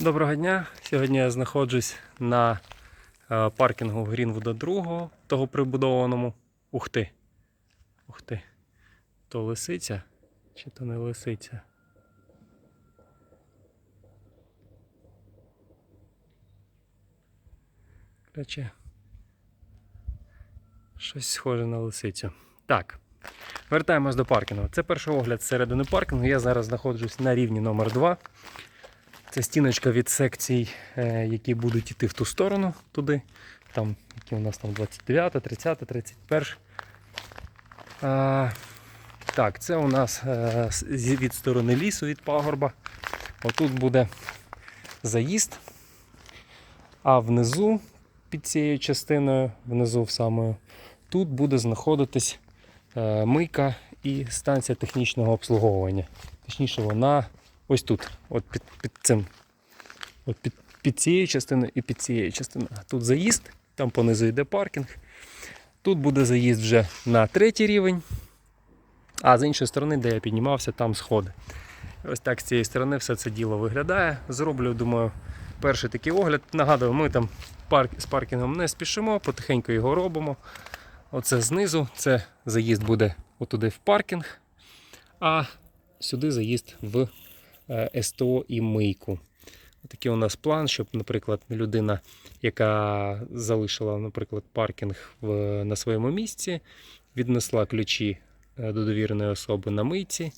Доброго дня. Сьогодні я знаходжусь на е, паркінгу Грінвуда 2, того прибудованому. Ух ти. Ух ти. То лисиця чи то не лисиця? Короче, щось схоже на лисицю. Так. Вертаємось до паркінгу. Це перший огляд зсередини паркінгу. Я зараз знаходжусь на рівні номер 2 Це стіночка від секцій, е, які будуть йти в ту сторону туди. Там, які у нас там 29, 30, 31. А, так, це у нас е, від сторони лісу, від пагорба. Отут буде заїзд. А внизу, під цією частиною, внизу самою, тут буде знаходитись е, мийка і станція технічного обслуговування. Точніше, вона ось тут, от під, під цим. От під, під цією частиною і під цією частиною. Тут заїзд, там понизу йде паркінг. Тут буде заїзд вже на третій рівень. А з іншої сторони, де я піднімався, там сходи. Ось так з цієї сторони все це діло виглядає. Зроблю, думаю, перший такий огляд. Нагадую, ми там парк, з паркінгом не спішимо, потихеньку його робимо. Оце знизу, це заїзд буде отуди в паркінг, а сюди заїзд в СТО і мийку. Такий у нас план, щоб, наприклад, людина, яка залишила, наприклад, паркінг в, на своєму місці, віднесла ключі е, до довіреної особи на мийці,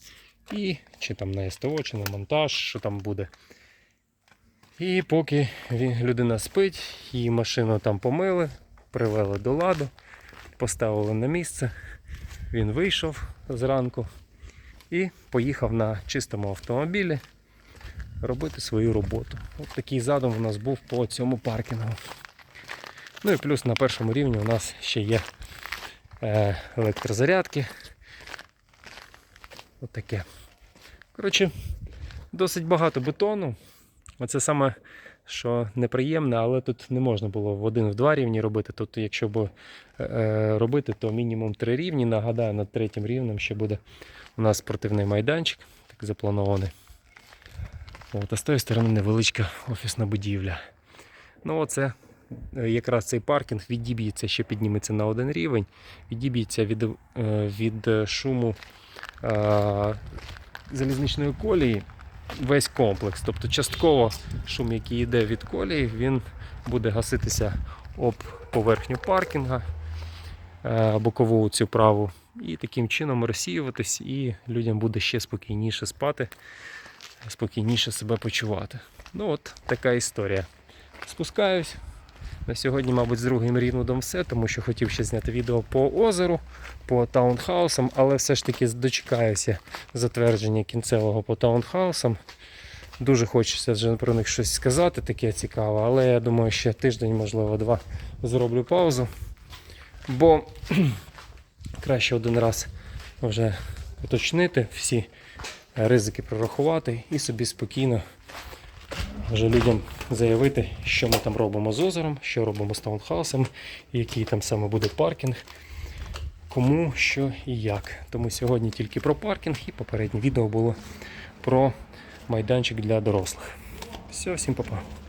і чи там на СТО, чи на монтаж, що там буде. І поки людина спить, її машину там помили, привели до ладу, поставили на місце. Він вийшов зранку і поїхав на чистому автомобілі робити свою роботу. От такий задум у нас був по цьому паркінгу. Ну і плюс на першому рівні у нас ще є е, електрозарядки. Отаке. Коротше, досить багато бетону. Оце саме, що неприємне, але тут не можна було в один в два рівні робити. Тут, якщо б е, е, робити, то мінімум три рівні. Нагадаю, над третім рівнем ще буде у нас спортивний майданчик, так запланований. От, а з тої сторони невеличка офісна будівля. Ну, оце е, якраз цей паркінг відіб'ється, ще підніметься на один рівень, відіб'ється від, від шуму е, залізничної колії весь комплекс. Тобто частково шум, який йде від колії, він буде гаситися об поверхню паркінга, е, бокову цю праву, і таким чином розсіюватись, і людям буде ще спокійніше спати, спокійніше себе почувати. Ну от така історія. Спускаюсь. На сьогодні, мабуть, з другим рівнодом все, тому що хотів ще зняти відео по озеру, по таунхаусам, але все ж таки дочекаюся затвердження кінцевого по таунхаусам. Дуже хочеться вже про них щось сказати, таке цікаве, але я думаю, ще тиждень, можливо, два зроблю паузу. Бо краще один раз вже уточнити всі ризики прорахувати і собі спокійно вже людям заявити, що ми там робимо з озером, що робимо з таунхаусом, який там саме буде паркінг, кому, що і як. Тому сьогодні тільки про паркінг і попереднє відео було про майданчик для дорослих. Все, всім па-па.